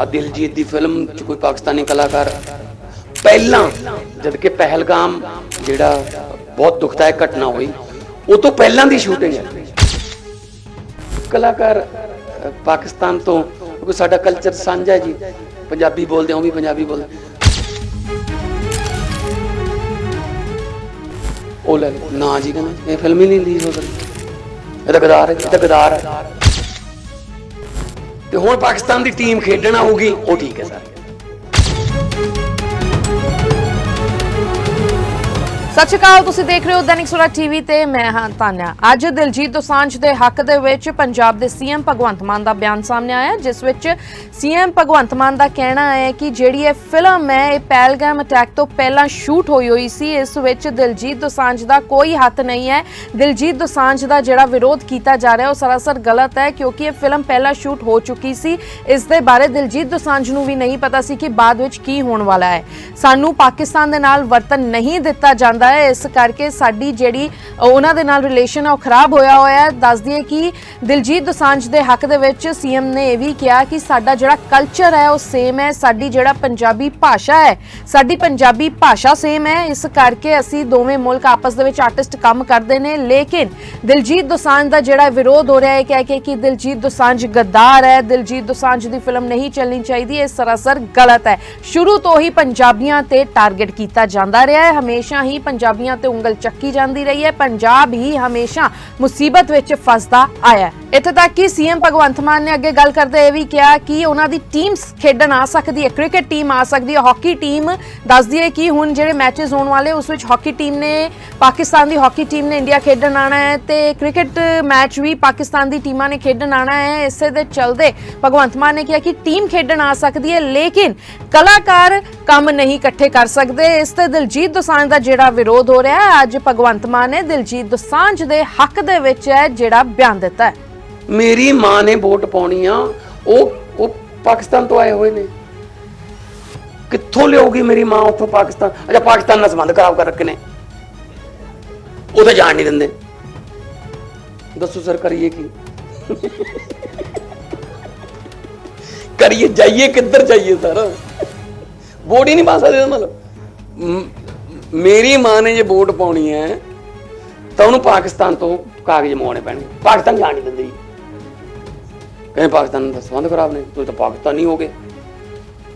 ਆ ਦਿਲਜੀਤ ਦੀ ਫਿਲਮ ਚ ਕੋਈ ਪਾਕਿਸਤਾਨੀ ਕਲਾਕਾਰ। ਪਹਿਲਾਂ ਜਦ ਕਿ ਪਹਿਲਗਾਮ ਜਿਹੜਾ ਬਹੁਤ ਦੁਖਦਾਇਕ ਘਟਨਾ ਹੋਈ, ਉਹ ਤੋਂ ਪਹਿਲਾਂ ਦੀ ਸ਼ੂਟਿੰਗ ਹੈ। ਕਲਾਕਾਰ ਪਾਕਿਸਤਾਨ ਤੋਂ, ਕਿਉਂਕਿ ਸਾਡਾ ਕਲਚਰ ਸਾਂਝਾ ਹੈ ਜੀ, ਪੰਜਾਬੀ ਬੋਲਦੇ ਹਾਂ ਵੀ ਪੰਜਾਬੀ ਬੋਲਦੇ ਉਹ ਲੈ ਲਓ। ਨਾ ਜੀ ਕਹਿੰਦਾ, ਇਹ ਫਿਲਮ ਹੀ ਨਹੀਂ ਰਿਲੀਜ਼ ਹੋ ਸਕਦੀ। ਇਹ ਤਾਂ ਗਦਾਰ ਹੈ, ਇਹ ਤਾਂ ਗਦਾਰ ਹੈ। ਤੇ ਹੁਣ ਪਾਕਿਸਤਾਨ ਦੀ ਟੀਮ ਖੇਡਣ ਆਊਗੀ ਉਹ ਠੀਕ ਹੈ ਸਰ। ਸਤਿ ਸ਼੍ਰੀ ਅਕਾਲ, ਤੁਸੀਂ ਦੇਖ ਰਹੇ ਹੋ ਦੈਨਿਕ ਸੁਰਾ ਟੀਵੀ ਤੇ ਮੈਂ ਹਾਂ ਤਾਨਿਆ। ਅੱਜ ਦਿਲਜੀਤ ਦੋਸਾਂਝ ਦੇ ਹੱਕ ਦੇ ਵਿੱਚ ਪੰਜਾਬ ਦੇ ਸੀਐਮ ਭਗਵੰਤ ਮਾਨ ਦਾ ਬਿਆਨ ਸਾਹਮਣੇ ਆਇਆ, ਜਿਸ ਵਿੱਚ ਸੀਐਮ ਭਗਵੰਤ ਮਾਨ ਦਾ ਕਹਿਣਾ ਹੈ ਕਿ ਜਿਹੜੀ ਇਹ ਫਿਲਮ ਹੈ, ਇਹ ਪਹਿਲਗਾਮ ਅਟੈਕ ਤੋਂ ਪਹਿਲਾਂ ਸ਼ੂਟ ਹੋਈ ਹੋਈ ਸੀ, ਇਸ ਵਿੱਚ ਦਿਲਜੀਤ ਦੋਸਾਂਝ ਦਾ ਕੋਈ ਹੱਥ ਨਹੀਂ ਹੈ। ਦਿਲਜੀਤ ਦੋਸਾਂਝ ਦਾ ਜਿਹੜਾ ਵਿਰੋਧ ਕੀਤਾ ਜਾ ਰਿਹਾ, ਉਹ ਸਰਾਸਰ ਗਲਤ ਹੈ, ਕਿਉਂਕਿ ਇਹ ਫਿਲਮ ਪਹਿਲਾਂ ਸ਼ੂਟ ਹੋ ਚੁੱਕੀ ਸੀ। ਇਸ ਦੇ ਬਾਰੇ ਦਿਲਜੀਤ ਦੋਸਾਂਝ ਨੂੰ ਵੀ ਨਹੀਂ ਪਤਾ ਸੀ ਕਿ ਬਾਅਦ ਵਿੱਚ ਕੀ ਹੋਣ ਵਾਲਾ ਹੈ। ਸਾਨੂੰ ਪਾਕਿਸਤਾਨ ਦੇ ਨਾਲ ਵਰਤਨ ਨਹੀਂ ਦਿੱਤਾ ਜਾਂਦਾ ਹੈ, ਇਸ ਕਰਕੇ ਸਾਡੀ ਜਿਹੜੀ ਉਹਨਾਂ ਦੇ ਨਾਲ ਰਿਲੇਸ਼ਨ ਹੈ ਉਹ ਖਰਾਬ ਹੋਇਆ ਹੋਇਆ ਹੈ। ਦੱਸ ਦਈਏ ਕਿ ਦਿਲਜੀਤ ਦੋਸਾਂਝ ਦੇ ਹੱਕ ਦੇ ਵਿੱਚ ਸੀਐਮ ਨੇ ਇਹ ਵੀ ਕਿਹਾ ਕਿ ਸਾਡਾ ਜਿਹੜਾ ਕਲਚਰ ਹੈ, ਉਹ ਸੇਮ ਹੈ। ਸਾਡੀ ਜਿਹੜਾ ਪੰਜਾਬੀ ਭਾਸ਼ਾ ਹੈ, ਸਾਡੀ ਪੰਜਾਬੀ ਭਾਸ਼ਾ ਸੇਮ ਹੈ। ਇਸ ਕਰਕੇ ਅਸੀਂ ਦੋਵੇਂ ਮੁਲਕ ਆਪਸ ਦੇ ਵਿੱਚ ਆਰਟਿਸਟ ਕੰਮ ਕਰਦੇ ਨੇ। ਲੇਕਿਨ ਦਿਲਜੀਤ ਦੋਸਾਂਝ ਦਾ ਜਿਹੜਾ ਵਿਰੋਧ ਹੋ ਰਿਹਾ ਹੈ ਕਹਿ ਕੇ ਕਿ ਦਿਲਜੀਤ ਦੋਸਾਂਝ ਗੱਦਾਰ ਹੈ। ਦਿਲਜੀਤ ਦੋਸਾਂਝ ਦੀ ਫਿਲਮ ਨਹੀਂ ਚੱਲਣੀ ਚਾਹੀਦੀ, ਇਹ ਸਰਾਸਰ ਗਲਤ ਹੈ। ਸ਼ੁਰੂ ਤੋਂ ਹੀ ਪੰਜਾਬੀਆਂ ਤੇ ਟਾਰਗੇਟ ਕੀਤਾ ਜਾਂਦਾ ਰਿਹਾ ਹੈ। ਹਮੇਸ਼ਾ ਹੀ ਪੰਜਾਬੀਆਂ ਤੇ ਉਂਗਲ ਚੱਕੀ ਜਾਂਦੀ ਰਹੀ ਹੈ। ਪੰਜਾਬ ਹੀ ਹਮੇਸ਼ਾ ਮੁਸੀਬਤ ਵਿੱਚ ਫਸਦਾ ਆਇਆ ਇੱਥੇ ਤੱਕ ਕਿ ਸੀਐਮ ਭਗਵੰਤ ਮਾਨ ਨੇ ਅੱਗੇ ਗੱਲ ਕਰਦੇ ਇਹ ਵੀ ਕਿਹਾ ਕਿ ਉਹਨਾਂ ਦੀ ਟੀਮ ਖੇਡਣ ਆ ਸਕਦੀ ਹੈ ਕ੍ਰਿਕਟ ਟੀਮ ਆ ਸਕਦੀ ਹੈ। ਹਾਕੀ ਟੀਮ ਦੱਸਦੀ ਹੈ ਕਿ ਹੁਣ ਜਿਹੜੇ ਮੈਚਸ ਹੋਣ ਵਾਲੇ, ਉਸ ਵਿੱਚ ਹਾਕੀ ਟੀਮ ਨੇ, ਪਾਕਿਸਤਾਨ ਦੀ ਹਾਕੀ ਟੀਮ ਨੇ ਇੰਡੀਆ ਖੇਡਣ ਆਣਾ ਹੈ ਤੇ ਕ੍ਰਿਕਟ ਮੈਚ ਵੀ ਪਾਕਿਸਤਾਨ ਦੀ ਟੀਮਾਂ ਨੇ ਖੇਡਣ ਆਣਾ ਹੈ। ਇਸੇ ਦੇ ਚਲਦੇ ਭਗਵੰਤ ਮਾਨ ਨੇ ਕਿਹਾ ਕਿ ਟੀਮ ਖੇਡਣ ਆ ਸਕਦੀ ਹੈ, ਲੇਕਿਨ ਕਲਾਕਾਰ ਕੰਮ ਨਹੀਂ ਇਕੱਠੇ ਕਰ ਸਕਦੇ। ਇਸ ਤੇ ਦਿਲਜੀਤ ਦੋਸਾਂਝ ਦਾ ਜਿਹੜਾ ਵਿਰੋਧ ਹੋ ਰਿਹਾ ਹੈ, ਅੱਜ ਭਗਵੰਤ ਮਾਨ ਨੇ ਦਿਲਜੀਤ ਦੋਸਾਂਝ ਦੇ ਹੱਕ ਦੇ ਵਿੱਚ ਹੈ ਜਿਹੜਾ ਬਿਆਨ ਦਿੱਤਾ ਹੈ। ਮੇਰੀ ਮਾਂ ਨੇ ਵੋਟ ਪਾਉਣੀ ਆ, ਉਹ ਉਹ ਪਾਕਿਸਤਾਨ ਤੋਂ ਆਏ ਹੋਏ ਨੇ। ਕਿੱਥੋਂ ਲਿਆਉਗੀ ਮੇਰੀ ਮਾਂ ਉੱਥੋਂ ਪਾਕਿਸਤਾਨ? ਅੱਛਾ, ਪਾਕਿਸਤਾਨ ਨਾਲ ਸੰਬੰਧ ਖਰਾਬ ਕਰ ਰੱਖੇ ਨੇ। ਉਹ ਤਾਂ ਜਾਣ ਨਹੀਂ ਦਿੰਦੇ। ਦੱਸੋ ਸਰ, ਕਰੀਏ ਕੀ? ਕਰੀਏ, ਜਾਈਏ, ਕਿੱਧਰ ਜਾਈਏ ਸਰ? ਵੋਟ ਹੀ ਨਹੀਂ ਪਾ ਸਕਦੇ ਉਹਦਾ ਮਤਲਬ। ਮੇਰੀ ਮਾਂ ਨੇ ਜੇ ਵੋਟ ਪਾਉਣੀ ਹੈ, ਤਾਂ ਉਹਨੂੰ ਪਾਕਿਸਤਾਨ ਤੋਂ ਕਾਗਜ਼ ਮੰਗਵਾਉਣੇ ਪੈਣਗੇ। ਪਾਕਿਸਤਾਨ ਜਾਣ ਨਹੀਂ ਦਿੰਦੇ ਜੀ। ਕਹਿੰਦੇ ਪਾਕਿਸਤਾਨ ਦਾ ਸੰਬੰਧ ਖਰਾਬ ਨੇ, ਤੁਸੀਂ ਤਾਂ ਪਾਕਿਸਤਾਨੀ ਹੋ ਗਏ।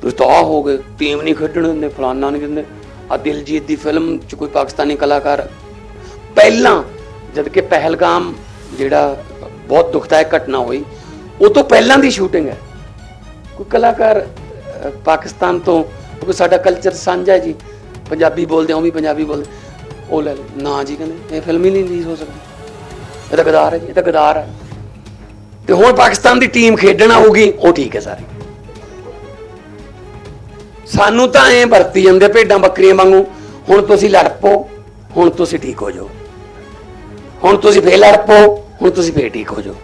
ਤੁਸੀਂ ਤਾਂ ਆ ਹੋ ਗਏ, ਟੀਮ ਨਹੀਂ ਖੇਡਣ ਦਿੰਦੇ, ਫਲਾਨਾ ਨਹੀਂ ਦਿੰਦੇ। ਆ ਦਿਲਜੀਤ ਦੀ ਫਿਲਮ ਚ ਕੋਈ ਪਾਕਿਸਤਾਨੀ ਕਲਾਕਾਰ। ਪਹਿਲਾਂ ਜਦ ਕਿ ਪਹਿਲਗਾਮ ਜਿਹੜਾ ਬਹੁਤ ਦੁਖਦਾਇਕ ਘਟਨਾ ਹੋਈ, ਉਹ ਤੋਂ ਪਹਿਲਾਂ ਦੀ ਸ਼ੂਟਿੰਗ ਹੈ। ਕੋਈ ਕਲਾਕਾਰ ਪਾਕਿਸਤਾਨ ਤੋਂ ਕਿਉਂਕਿ ਸਾਡਾ ਕਲਚਰ ਸਾਂਝਾ ਹੈ ਜੀ। ਪੰਜਾਬੀ ਬੋਲਦੇ ਹਾਂ ਉਹ ਵੀ ਪੰਜਾਬੀ ਬੋਲਦੇ ਉਹ ਲੈ ਲਓ। ਨਾ ਜੀ ਕਹਿੰਦੇ, ਇਹ ਫਿਲਮ ਹੀ ਨਹੀਂ ਰਿਲੀਜ਼ ਹੋ ਸਕਦੀ। ਇਹ ਤਾਂ ਗਦਾਰ ਹੈ ਜੀ, ਇਹ ਤਾਂ ਗਦਾਰ ਹੈ। ਤੇ ਹੁਣ ਪਾਕਿਸਤਾਨ ਦੀ ਟੀਮ ਖੇਡਣ ਆਊਗੀ, ਉਹ ਠੀਕ ਹੈ ਸਾਰੇ। ਸਾਨੂੰ ਤਾਂ ਐਂ ਵਰਤੀ ਜਾਂਦੇ ਭੇਡਾਂ ਬੱਕਰੀਆਂ ਵਾਂਗੂ, ਹੁਣ ਤੁਸੀਂ ਲੜ ਪੋ ਹੁਣ ਤੁਸੀਂ ਠੀਕ ਹੋ ਜਾਓ। ਹੁਣ ਤੁਸੀਂ ਫੇਰ ਲੜ ਪਓ, ਹੁਣ ਤੁਸੀਂ ਫੇਰ ਠੀਕ ਹੋ ਜਾਓ।